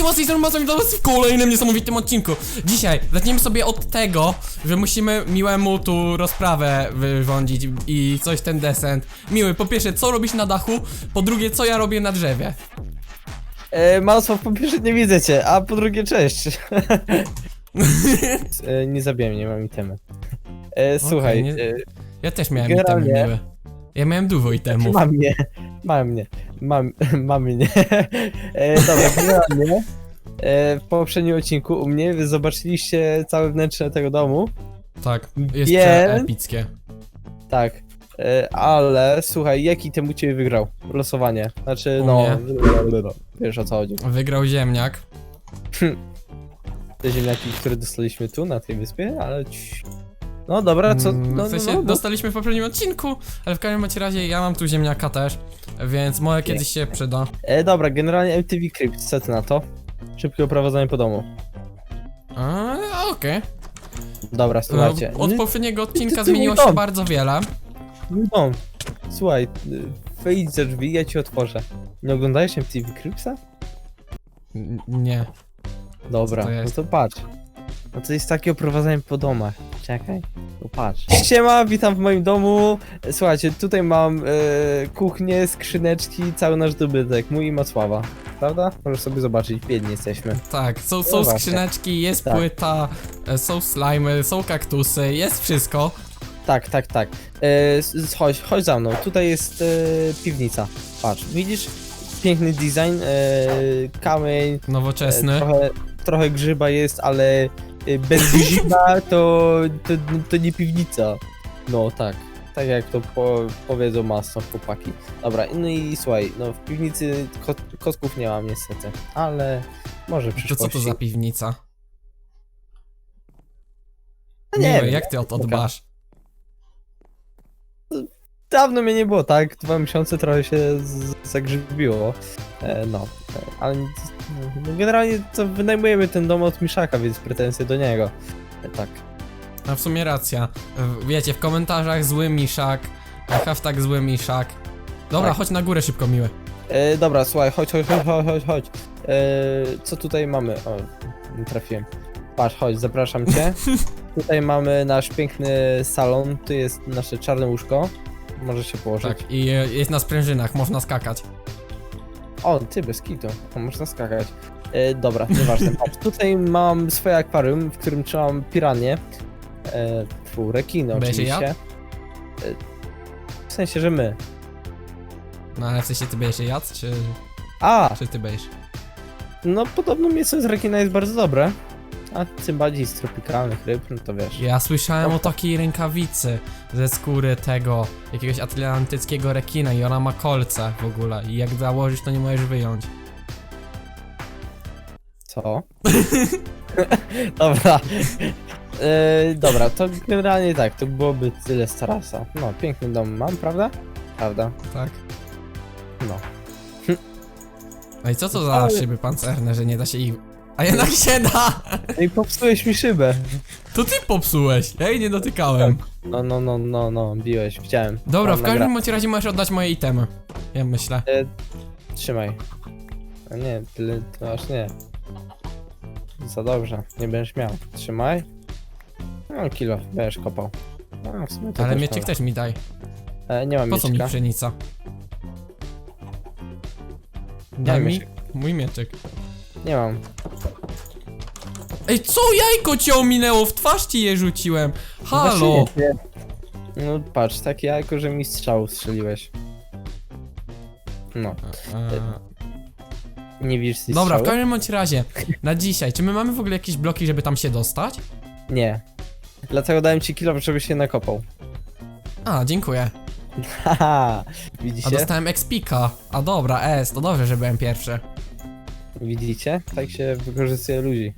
siema, z tej strony dla was w kolejnym niesamowitym odcinku. Dzisiaj zaczniemy sobie od tego, że musimy miłemu tu rozprawę wyrządzić i coś ten desent. Miły, po pierwsze, co robisz na dachu? Po drugie, co ja robię na drzewie? E, po pierwsze nie widzę cię, a po drugie cześć. e, nie zabijam, nie mam itemy. E, słuchaj, nie- e, Ja też miałem itemy miłe. Ja miałem dużo itemów. mam mnie, mam mnie, mam, mam mnie. e, dobra, generalnie e, w poprzednim odcinku u mnie wy zobaczyliście całe wnętrze tego domu. Tak, jest Więc- epickie. Tak. E, ale słuchaj, jaki tym u ciebie wygrał? Losowanie. Znaczy, U no. mnie? Wiesz o co chodzi. Wygrał ziemniak. Te ziemniaki, które dostaliśmy tu na tej wyspie, ale. ci- No dobra, co. Mm, No, w sensie no, no, dostaliśmy w poprzednim odcinku, ale w każdym bądź razie ja mam tu ziemniaka też, więc może kiedyś się przyda. E, dobra, generalnie MTV Crypt, co ty na to? Szybkie oprowadzenie po domu. A, Okej. Dobra, słuchajcie. Od poprzedniego odcinka ty- zmieniło mój się dom. bardzo wiele. Mój dom. Słuchaj, y, wyjdź za drzwi, ja ci otworzę. Nie oglądałeś MTV Cryptsa? N- Nie. Dobra, to no jest? to patrz. No to jest takie oprowadzenie po domach. Czekaj, no patrz. Siema, witam w moim domu. Słuchajcie, tutaj mam e, kuchnię, skrzyneczki, cały nasz dobytek, mój i Macława. Prawda? Możesz sobie zobaczyć, biedni jesteśmy. Tak, są, No są właśnie. skrzyneczki, jest Tak. płyta, e, są slimy, są kaktusy, jest wszystko. Tak, tak, tak. E, s- s- chodź, chodź za mną. Tutaj jest e, piwnica. Patrz, widzisz? Piękny design, e, kamień, e, Nowoczesny. trochę, trochę grzyba jest, ale bez grzyba to, to, to nie piwnica. No tak, tak jak to po, powiedzą masno chłopaki. Dobra, no i słuchaj, no w piwnicy kot, kotków nie mam niestety, ale może w To przyszłości. co to za piwnica? No nie Miły, wiem, jak ty o to Taka- dbasz? Dawno mnie nie było, tak? Dwa miesiące trochę się zagrzybiło. E, no, e, ale nic- no, generalnie to wynajmujemy ten dom od Miszaka, więc pretensje do niego. E, tak. A w sumie racja. E, Wiecie, w komentarzach zły miszak, e, hashtag zły miszak. Dobra, Tak. chodź na górę szybko, miły. E, dobra, słuchaj, chodź, chodź, chodź, chodź, chodź, chodź. E, co tutaj mamy? O, nie trafiłem. Patrz, chodź, zapraszam cię. tutaj mamy nasz piękny salon, tu jest nasze czarne łóżko. Możesz się położyć. Tak, i e, jest na sprężynach, można skakać. O, ty, bez kitu. O, można skakać. E, dobra, nieważne. Patrz, tutaj mam swoje akwarium, w którym trzymam piranie. E, rekiny oczywiście. E, w sensie, że my. No ale w sensie ty będziesz je jadł, czy, A, czy ty będziesz? no podobno mięso z rekina jest bardzo dobre. A tym bardziej z tropikalnych ryb, no to wiesz. Ja słyszałem o takiej rękawicy ze skóry tego jakiegoś atlantyckiego rekina i ona ma kolce w ogóle i jak założysz to nie możesz wyjąć. Co? dobra. E, dobra, to generalnie tak, to byłoby tyle z tarasa. No, piękny dom mam, prawda? Prawda. Tak? No. No i co to za Ale- szyby pancerne, że nie da się ich... A jednak się da! No i popsułeś mi szybę. To ty popsułeś, jej nie dotykałem. No, no, no, no, no, biłeś, widziałem. Dobra, Mam w każdym nagra- bądź razie możesz oddać moje itemy. Ja myślę. E, trzymaj. A nie, tyle, to aż nie. Za dobrze, nie będziesz miał. Trzymaj. No, kilo, będziesz kopał. No, w sumie to Ale też mieczyk może. też mi daj. E, nie mam Po co mi mieczka. pszenica? Daj mi mój mieczyk. Nie mam. Ej, co jajko cię ominęło? W twarz ci je rzuciłem. Halo! Właśnie nie. No patrz, takie jajko, że mi strzał strzeliłeś. No, nie widzisz tej Dobra, w strzały? każdym bądź razie, na dzisiaj, czy my mamy w ogóle jakieś bloki, żeby tam się dostać? Nie. Dlatego dałem ci kilo, żebyś się nakopał. A, dziękuję. Haha, A widzicie? dostałem XP-ka. A dobra, S, to dobrze, że byłem pierwszy. Widzicie? Tak się wykorzystuje ludzi.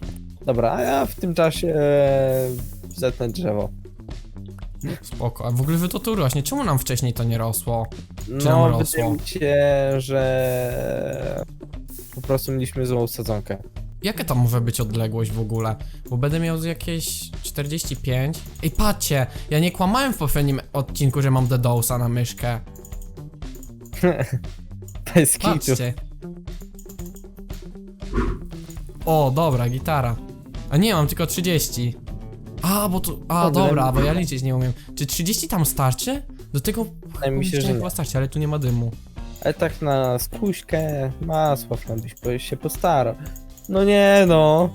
Dobra, a ja w tym czasie e, zetnę drzewo. Spoko. A w ogóle wy to tu rośnie, czemu nam wcześniej to nie rosło? Czemu No, rosło? wydaje mi się, że po prostu mieliśmy złą sadzonkę. Jaka tam może być odległość w ogóle? Bo będę miał z jakieś 45. Ej, patrzcie, ja nie kłamałem w poprzednim odcinku, że mam DDoSa na myszkę. Bez kitu. Patrzcie. O, dobra, gitara. A nie, mam tylko 30. A, bo tu. A, Dobra. dobra, bo ja liczyć nie umiem. Czy 30 tam starczy? Do tego. Wydaje mi się, że nie. chyba starczy, ale tu nie ma dymu. Ale tak na skuśkę, Masław nam byś po- się postarał. No nie no.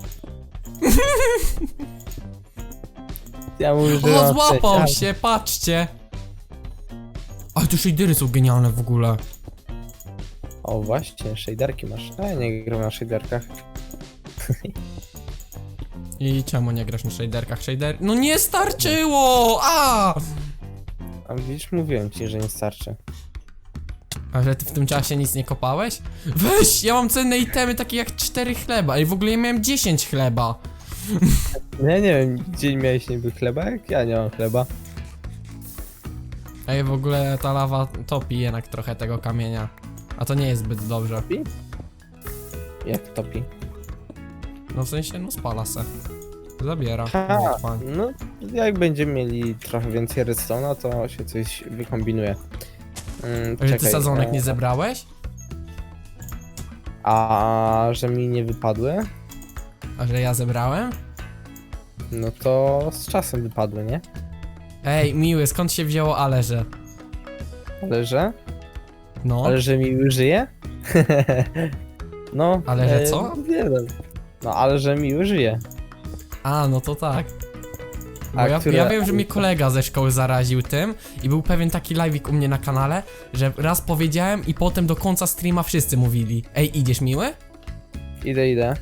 Ja mówię, że O, mam złapał przeciąg. się, patrzcie! Ale tu shadery są genialne w ogóle. O właśnie, shaderki masz. A ja nie gram na shaderkach. I czemu nie grasz na shaderkach? Shader... No nie starczyło! A! A widzisz, mówiłem ci, że nie starczy. A że ty w tym czasie nic nie kopałeś? Weź, ja mam cenne itemy takie jak 4 chleba i w ogóle ja miałem 10 chleba. No ja nie wiem, gdzie miałeś niby chleba, jak ja nie mam chleba. Ej, w ogóle ta lawa topi jednak trochę tego kamienia. A to nie jest zbyt dobrze. Jak topi. No w sensie, no spala se. Zabiera. Ha, No, fajnie. no jak będziemy mieli trochę więcej redstone'a, to się coś wykombinuje. Mm, że ty czekaj, sadzonek e, nie zebrałeś? A że mi nie wypadły? A że ja zebrałem? No to z czasem wypadły, nie? Ej, miły, skąd się wzięło ale że? Ale że? No. Ale że miły żyje? no. Ale że co? Nie wiem. No ale że miły żyje. A, no to tak. Bo A ja, które- ja wiem, że mnie kolega ze szkoły zaraził tym i był pewien taki live'ik u mnie na kanale, że raz powiedziałem i potem do końca streama wszyscy mówili Ej, idziesz miły? Idę, idę.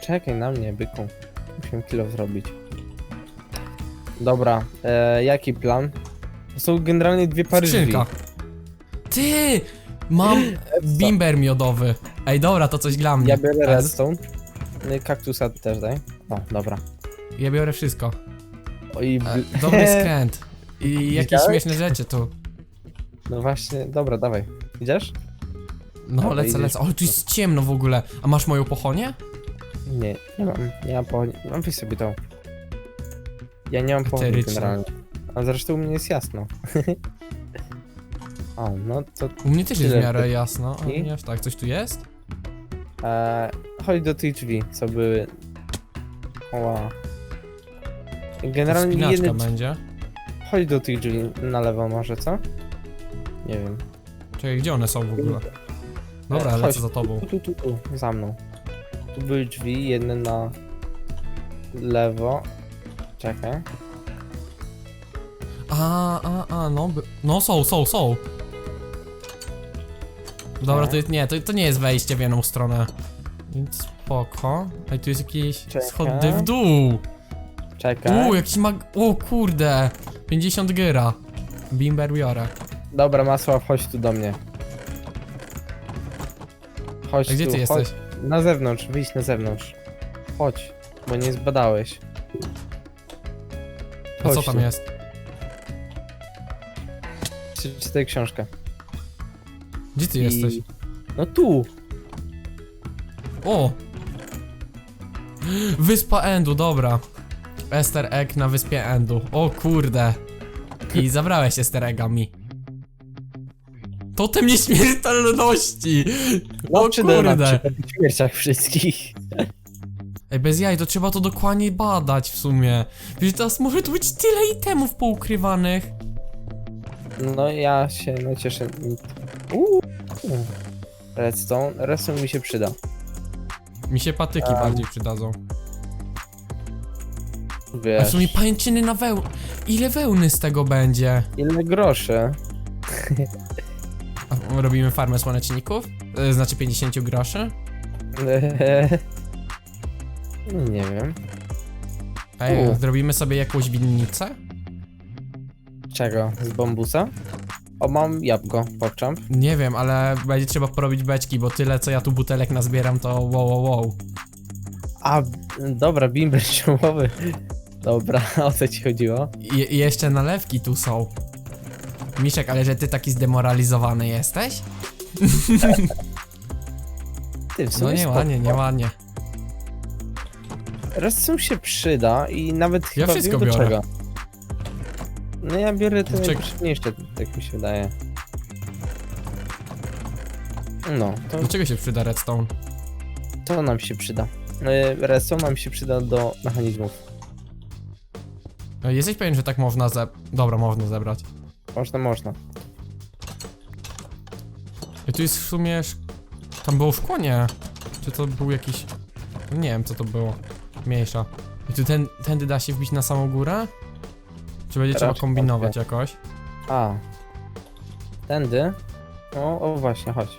Czekaj na mnie, byku. Musimy kilo zrobić. Dobra, e, jaki plan? To są generalnie dwie pary drzwi. Skrzynka. Ty! Mam bimber miodowy. Ej, dobra, to coś dla mnie. Ja biorę Ale- redstone. No i kaktusa też daj. O, dobra. Ja biorę wszystko. Oj, E, dobry skręt. I jakieś Widziałeś? śmieszne rzeczy tu. No właśnie, dobra, dawaj. Idziesz? No, Dobra, lecę, idziesz. lecę. Ale tu jest ciemno w ogóle. A masz moją pochonię? Nie, nie mam. Nie mam po... Mam weź sobie to. Ja nie mam pochodni Eteryczne. generalnie. A zresztą u mnie jest jasno. o, no to U mnie też jest w Tyle. miarę jasno, I? nie aż tak. Coś tu jest? E, chodź do tych drzwi, co były... Oła. Generalnie Spinaczka jedne... będzie. Chodź do tych drzwi na lewo może, co? Nie wiem. Czekaj, gdzie one są w ogóle? Dobra, chodź. lecę za tobą. Tu, tu, tu, tu, za mną. Tu były drzwi, jedne na lewo. Czekaj. A, a, a, no, by... no są, są, są. Dobra, to jest, nie, to, to nie jest wejście w jedną stronę. Więc spoko. Ej, tu jest jakieś Czekaj. schody w dół. Czekaj. Uuu, jakiś mag... O kurde. 50 gyra. Bimber biorę. Dobra, Masław, chodź tu do mnie. Chodź A gdzie tu, ty chodź. jesteś? Na zewnątrz, wyjdź na zewnątrz. Chodź, bo nie zbadałeś. A co Chodź tam tu. jest? Czy- Czytaj książkę. Gdzie ty I- jesteś? No tu! O! Wyspa Endu, dobra. Easter egg na wyspie Endu. O kurde. I zabrałeś easter eggami. Totem nieśmiertelności! O kurde. tych śmierciach wszystkich. Ej, bez jaj, to trzeba to dokładnie badać w sumie. Wiesz, teraz może tu być tyle itemów poukrywanych. No ja się no cieszę. Uuu. Redstone. Redstone mi się przyda. Mi się patyki Em. bardziej przydadzą. A w Wiesz, sumie pajęczyny na wełnę. Ile wełny z tego będzie? ile groszy? A robimy farmę słoneczników? E, Znaczy 50 groszy? Nie wiem. Ej, U. zrobimy sobie jakąś winnicę? Czego? Z bambusa? O, mam jabłko, pokczamp. Nie wiem, ale będzie trzeba porobić beczki, bo tyle co ja tu butelek nazbieram to wow wow wow. A, dobra, bimber ziołowy. Dobra, o co ci chodziło? I, i jeszcze nalewki tu są. Miszek, ale że ty taki zdemoralizowany jesteś? Ty, w No sumie nie spoko. ładnie, nie ładnie. Redstone się przyda i nawet Ja chyba wszystko wiem do biorę. czego. No ja biorę te Czek- najpotrzebniejsze, tak mi się wydaje. No, to, Do czego się przyda redstone? to nam się przyda. E, Redstone nam się przyda do mechanizmów. E, Jesteś pewien, że tak można ze... Dobra, można zebrać. Można, można. I tu jest w sumie... sz- Tam było szkło? Nie. Czy to był jakiś... Nie wiem, co to było. Mniejsza. I tu ten, tędy da się wbić na samą górę? Czy będzie trzeba Raczej kombinować jakoś? A. Tędy. O, o właśnie, chodź.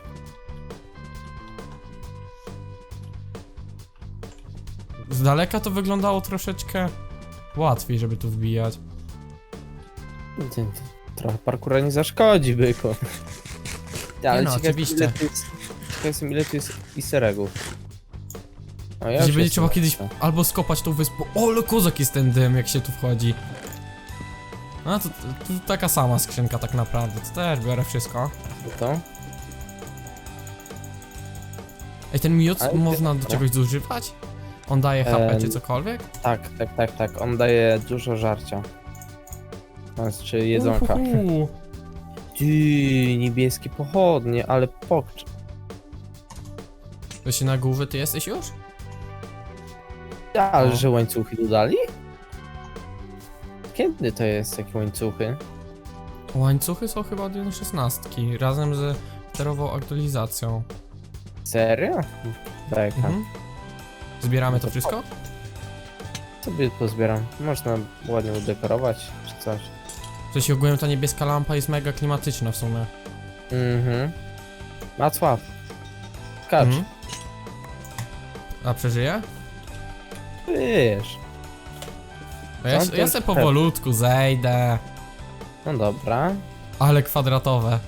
Z daleka to wyglądało troszeczkę łatwiej, żeby tu wbijać. Ty- ty- Trochę parkura nie zaszkodzi, byku. Ty, Ale no, ciekawe, oczywiście. ile tu jest, ciekaw jestem, ile tu jest easter eggów. O, ja Gdzie już będzie jestem trzeba kiedyś albo skopać tą wyspę. O, ale kozak jest ten dym, jak się tu wchodzi. A to, to, taka sama skrzynka tak naprawdę. To też biorę wszystko. To? Ej, ten miód Ale można do ty- czegoś zużywać? On daje HP Em, czy cokolwiek? Tak, tak, tak, tak. On daje dużo żarcia. Znaczy jedzonka. Uhuhu. Ty, niebieskie pochodnie, ale pokcz. To się na głowę ty jesteś już? Ale No. że łańcuchy dodali? Kiedy to jest takie łańcuchy? Łańcuchy są chyba od 1.16 razem z sterową aktualizacją. Serio? Beka. Mhm. Zbieramy to wszystko? Sobie pozbieram. Można ładnie udekorować, czy coś. To się ogółem ta niebieska lampa jest mega klimatyczna w sumie. Mhm. Macław. Skacz. Mhm. A przeżyje? Wiesz. A ja, ja se sklep. powolutku zejdę. No dobra. Ale kwadratowe.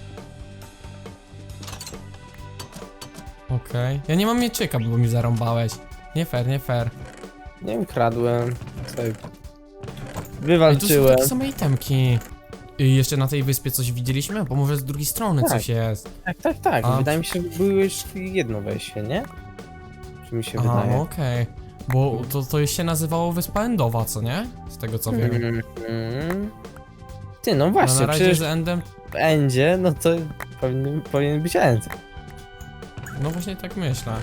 Okej. Ja nie mam mieczyka, bo mi zarąbałeś. Nie fair, nie fair. Nie wiem, kradłem. Sobie Ej, tu są wywalczyłem. takie same itemki. I jeszcze na tej wyspie coś widzieliśmy? Bo może z drugiej strony Tak. coś jest. Tak, tak, tak. A. Wydaje mi się, że było już jedno wejście, nie? Czy mi się Aha, wydaje? no okej. Bo to, to się nazywało Wyspa Endowa, co nie? Z tego co wiem. Mhm. Ty, no No właśnie, na razie przecież z Endem... w Endzie, no to powinien, powinien być End. No właśnie tak myślę.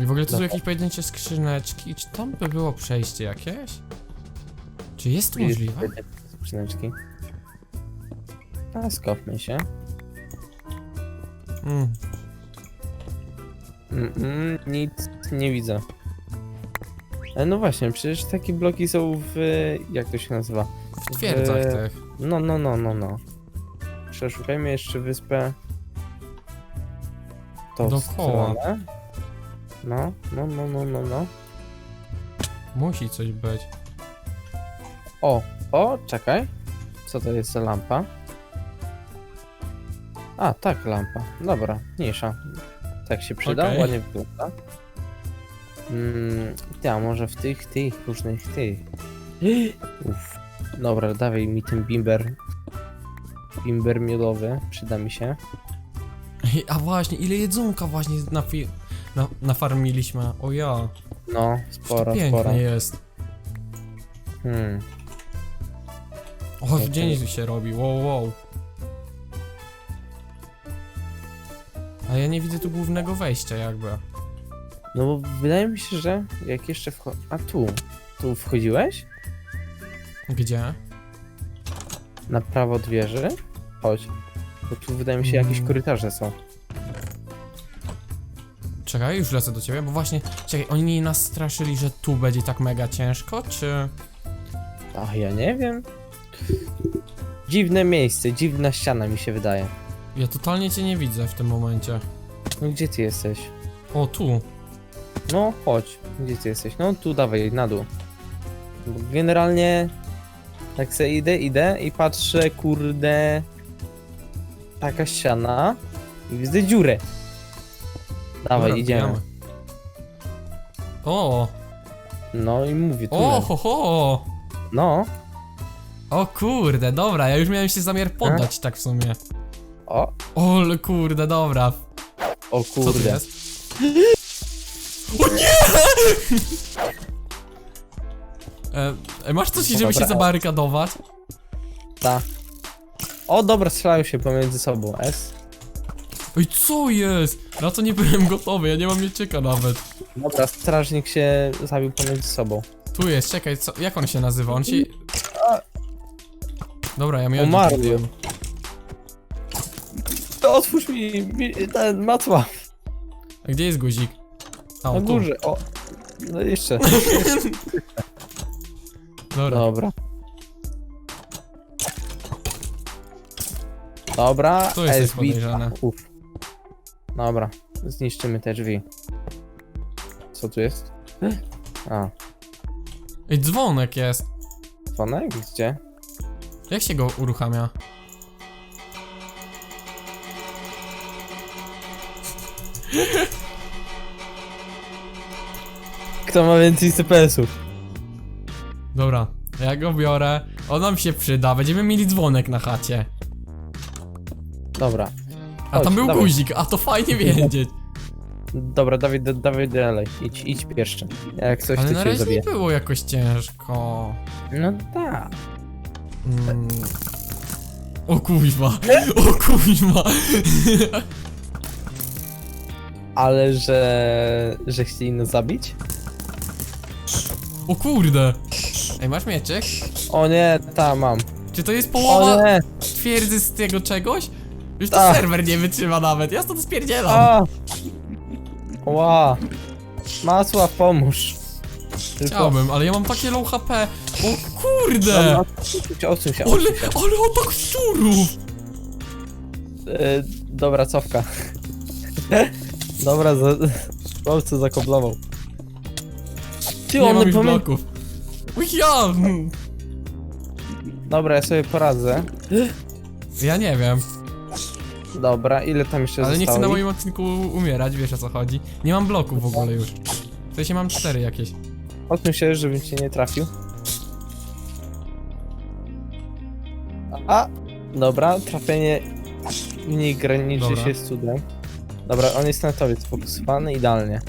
I w ogóle to są jakieś pojedyncze skrzyneczki. Czy tam by było przejście jakieś? Czy jest to możliwe? Skrzyneczki. A skopmy się. Mm. Mm, mm, nic nie widzę. E, No właśnie, przecież takie bloki są w... jak to się nazywa? W twierdzach Eee, tych. No, no, no, no, no. Przeszukajmy jeszcze wyspę. To Dookoła. stronę. No, no, no, no, no, no. Musi coś być. O, o, czekaj. Co to jest za lampa? A, tak, lampa. Dobra, mniejsza. Tak się przyda, Okej. ładnie wygląda. Mm, ty, a może w tych, tych, różnych tych. Uff. Dobra, dawaj mi ten bimber. Bimber miodowy, przyda mi się. Ej, A właśnie, ile jedzonka właśnie na, fi- na, nafarmiliśmy. O ja, No, to sporo, pięknie sporo. jest. Hmm. O, Okej. dzień się robi, wow, wow. A ja nie widzę tu głównego wejścia jakby. No bo wydaje mi się, że jak jeszcze wcho... A tu. Tu wchodziłeś? Gdzie? Na prawo od wieży? Chodź. Bo tu wydaje mi się jakieś Mm. korytarze są. Czekaj, już lecę do ciebie, bo właśnie, czekaj, oni nas straszyli, że tu będzie tak mega ciężko, czy... Ach, ja nie wiem. Dziwne miejsce, dziwna ściana mi się wydaje. Ja totalnie cię nie widzę w tym momencie. No gdzie ty jesteś? O, tu. No chodź, gdzie ty jesteś? No tu dawaj, na dół. Bo generalnie tak se idę, idę i patrzę, kurde, taka ściana i widzę dziurę. Dawaj, Dobra, idziemy. O, No i mówię, tu. o, ho, ho. No, O kurde, dobra, ja już miałem się zamiar poddać tak w sumie. O, kurde, dobra. o Co tu kurde. jest? O nie! E, e, masz coś, żeby się dobra. zabarykadować? Ta. O, dobra, strzelają się pomiędzy sobą. S. Oj, co jest? Na to nie byłem gotowy, ja nie mam mieczyka nawet. Dobra, strażnik się zabił pomiędzy sobą. Tu jest, czekaj, co, jak on się nazywa? On się... Dobra, ja miałem... Umarł. To otwórz mi, mi ten Macław. A gdzie jest guzik? A, Na on tu. górze, o. No jeszcze. Dobra. Dobra. Dobra, Tu jesteś SB. podejrzany. Uf. Dobra, zniszczymy te drzwi. Co tu jest? A, Ej, dzwonek jest. dzwonek? Gdzie? Jak się go uruchamia? Kto ma więcej CPS-ów? Dobra, ja go biorę. On nam się przyda, będziemy mieli dzwonek na chacie. Dobra. A Chodź, tam był dawaj. guzik, a to fajnie wiedzieć. Dobra, Dawid, da- Dawid dalej. Idź, idź pierwszy. Jak coś, Ale to na cię razie zabiję. nie było jakoś ciężko. No tak. Mm. O kuźwa, o kuźwa. Ale że... że chcieli nas zabić? O kurde. Ej, masz mieczyk? O nie, ta mam. Czy to jest O połowa nie! twierdzy z tego czegoś? Już to Tak. serwer nie wytrzyma nawet, ja stąd spierdzielam. A! Ła! Masła, pomóż. Tylko- Chciałbym, ale ja mam takie low HP. O kurde. Dobra, odsuń się, odsuń się, Ale, ale atak szczurów. E, dobra, cofka. Dobra, za... Chłopcu zakoblował. Ty, Nie on mam już pamię- bloków. Uj, Ja! Dobra, ja sobie poradzę. Ja nie wiem, Dobra, ile tam jeszcze ale nie chcę na ich? moim odcinku umierać, wiesz o co chodzi. Nie mam bloków w ogóle już. W sensie mam cztery jakieś. Odsuń się, żebym cię nie trafił. A! Dobra, trafienie w nich graniczy Dobra. się z cudem. Dobra, on jest na tobie sfokusowany idealnie.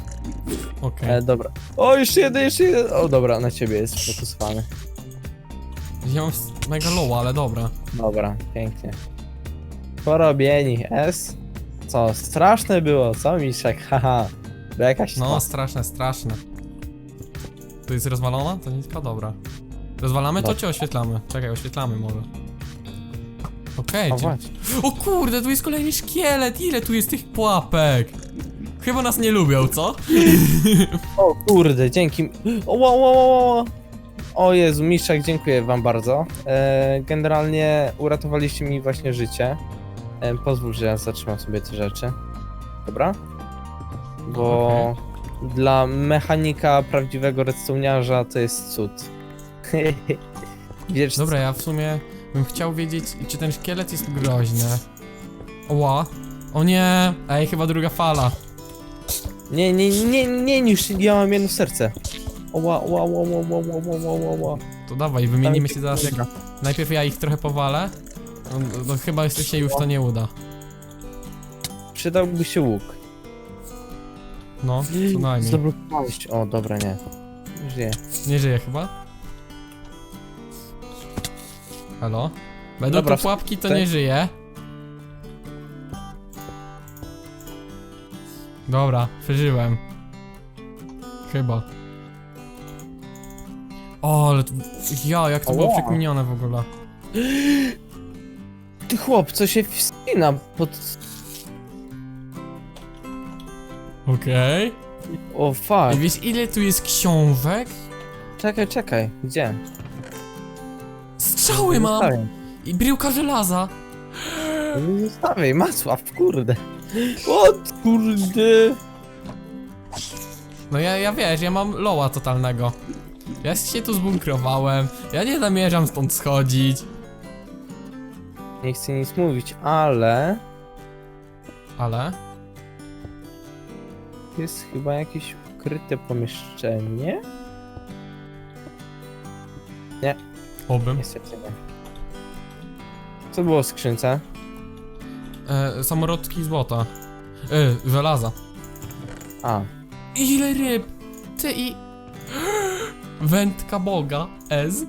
Okej. E, dobra. O, jeszcze jeden, jeszcze jeden. O, dobra, na ciebie jest sfokusowany. Ja mam s- mega low, ale dobra. Dobra, pięknie. Porobieni, S. Co, straszne było, co Miszek, haha. Bo jakaś No, no. straszne, straszne. Tu jest rozwalona? To nitka? Dobra. Rozwalamy to Dobra. czy oświetlamy? Czekaj, oświetlamy może. Okej, okay, właśnie. O kurde, tu jest kolejny szkielet! Ile tu jest tych pułapek? Chyba nas nie lubią, co? O kurde, dzięki. O, o, o, o, o. o Jezu, Miszek, dziękuję wam bardzo. E, generalnie uratowaliście mi właśnie życie. E, pozwól, że ja zatrzymam sobie te rzeczy. Dobra? Bo dla mechanika prawdziwego redstone'arza to jest cud. Wiesz, Dobra, ja w sumie bym chciał wiedzieć, czy ten szkielet jest groźny. Oła. O nie! Ej, chyba druga fala. Nie, nie, nie, nie niż ja mam jedno serce. Oła, oła, oła, oła, oła, oła, oła, oła. To dawaj, wymienimy się zaraz. Najpierw ja ich trochę powalę. No, no chyba jeszcze się już to nie uda. Przydałby się łuk. No, co najmniej. Zablokowałeś. O, dobra, nie. Żyje. Nie żyje chyba? Halo? Będą Dobra, tu pułapki, to nie żyje. Dobra, przeżyłem. Chyba. O, ale to... Ja, jak to było Ała. przekminione w ogóle. Ty chłop, co się wspina pod... Okej. O, fuck. I wiesz ile tu jest książek? Czekaj, czekaj. Gdzie? Strzały mam! Zostawiaj. I bryłka żelaza. Nie Zostawiaj, Macław, kurde. O, kurde. No ja, ja wiesz, ja mam loła totalnego. Ja się tu zbunkrowałem. Ja nie zamierzam stąd schodzić. Nie chcę nic mówić, ale... Ale... Jest chyba jakieś ukryte pomieszczenie? Obym. Niestety nie. Co było w skrzynce? E, samorodki złota. E, żelaza. A, Ile ryb? Ty i... Wędka boga. Ez.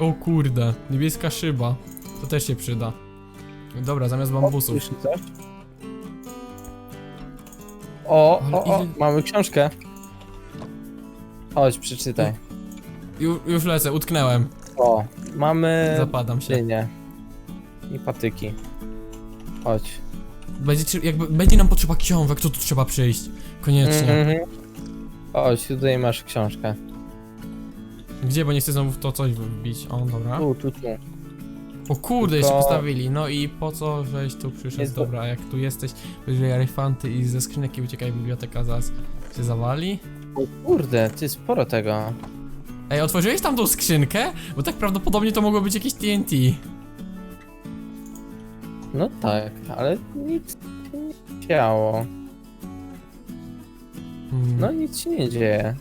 O kurde. Niebieska szyba. To też się przyda. Dobra, zamiast bambusów. słyszy coś? O, Ale o, o, ile- mamy książkę. Chodź, przeczytaj. Ju, już lecę, utknęłem. O, mamy Zapadam się. dynię. I patyki. Chodź. Będzie, trzy- jakby, będzie nam potrzeba książek, to tu trzeba przyjść. Koniecznie. Mhm. Chodź, tutaj masz książkę. Gdzie, bo nie chcę znowu w to coś wbić. O, dobra. Tu, tu, tu. O kurde, Tylko- jeszcze postawili. No i po co, żeś tu przyszedł? Jest Dobra, jak tu jesteś, wyżej aryfanty i ze skrzynek i uciekaj, biblioteka zaraz się zawali. O kurde, ty sporo tego. Ej, otworzyłeś tam tą skrzynkę? Bo tak prawdopodobnie to mogło być jakieś TNT. No tak, ale nic nie działo. Hmm. No nic się nie dzieje.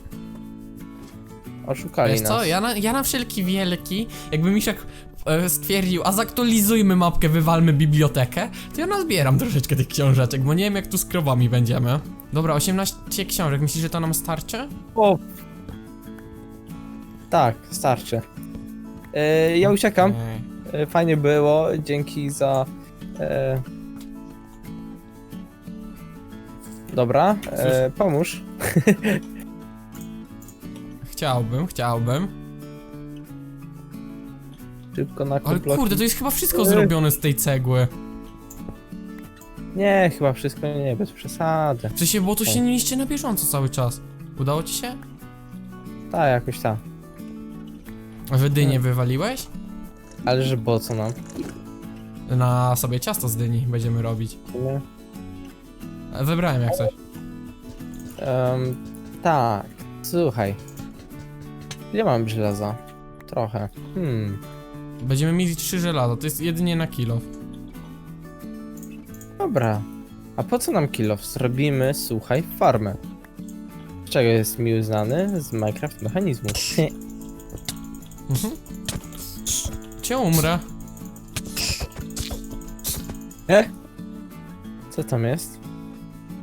Oszukali Wiesz nas. co, ja na, ja na wszelki wielki, jakby Misiak e, stwierdził, a zaktualizujmy mapkę, wywalmy bibliotekę, to ja nazbieram troszeczkę tych książeczek, bo nie wiem jak tu z krowami będziemy. Dobra, 18 książek, myślisz, że to nam starczy? O! Tak, starczy. E, ja uciekam. E, fajnie było, dzięki za... E... Dobra, e, pomóż. Chciałbym, chciałbym. Szybko na Ale kurde, to jest chyba wszystko Ej. zrobione z tej cegły. Nie, chyba wszystko nie, bez przesady. W sensie, bo tu się nie liście na bieżąco cały czas. Udało ci się? Tak, jakoś tak. Wy dynię wywaliłeś? Ale że po co nam? Na sobie ciasto z dyni będziemy robić. E, Wybrałem jak coś. Em, tak, słuchaj. Ile mam żelaza? Trochę. Hmm. Będziemy mieli trzy żelaza, to jest jedynie na kilo. Dobra. A po co nam kilof? Zrobimy, słuchaj, farmę. Z czego jest mi znany? Z Minecraft mechanizmu. Mhm. Cię umrę. e? Co tam jest?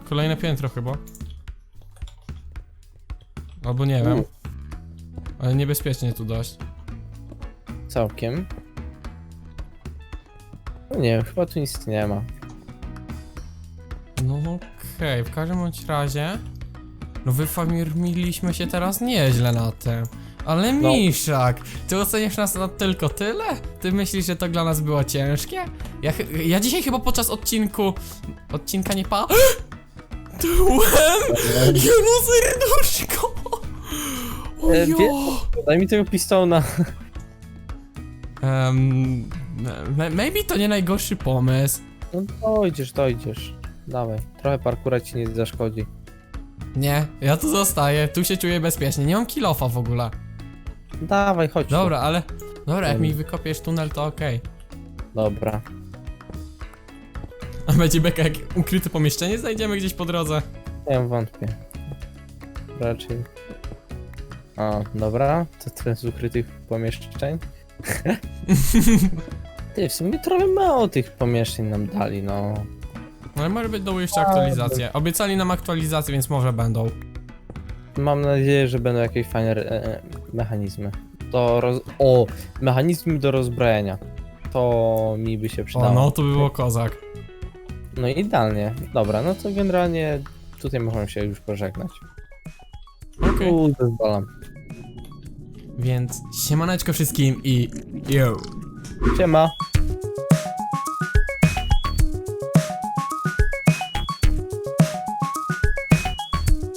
Kolejne piętro chyba. Albo nie wiem. U, Ale niebezpiecznie tu dość. całkiem. No nie wiem, chyba tu nic nie ma. No okej, w każdym bądź razie. No wyfarmiliśmy się teraz nieźle na tym. Ale No. Miszak, ty oceniasz nas na tylko tyle? Ty myślisz, że to dla nas było ciężkie? Ja, ja dzisiaj chyba podczas odcinku... Odcinka nie pa... Tyłem! Jedno serduszko! E, Ojo! Daj mi tego pistona. Um, maybe to nie najgorszy pomysł. No dojdziesz, dojdziesz. Dawaj, trochę parkura ci nie zaszkodzi. Nie, ja tu zostaję, tu się czuję bezpiecznie. Nie mam kilofa w ogóle. Dawaj, chodź. tu. Dobra, ale. Dobra, jak mi wykopiesz tunel, to okej. Dobra. A będzie beka, jak ukryte pomieszczenie znajdziemy gdzieś po drodze. Nie wątpię. Raczej. A, dobra. To tyle z ukrytych pomieszczeń. Ty, w sumie trochę mało tych pomieszczeń nam dali, no. No ale może będą jeszcze aktualizacje. Obiecali nam aktualizacje, więc może będą. Mam nadzieję, że będą jakieś fajne e, mechanizmy. To roz... O! Mechanizmy do rozbrojenia. To mi by się O, przydało. no to by było kozak. No i idealnie. Dobra, no to generalnie tutaj możemy się już pożegnać. Okej. Okay. Zezwalam. Więc siemaneczko wszystkim i yo. Siema.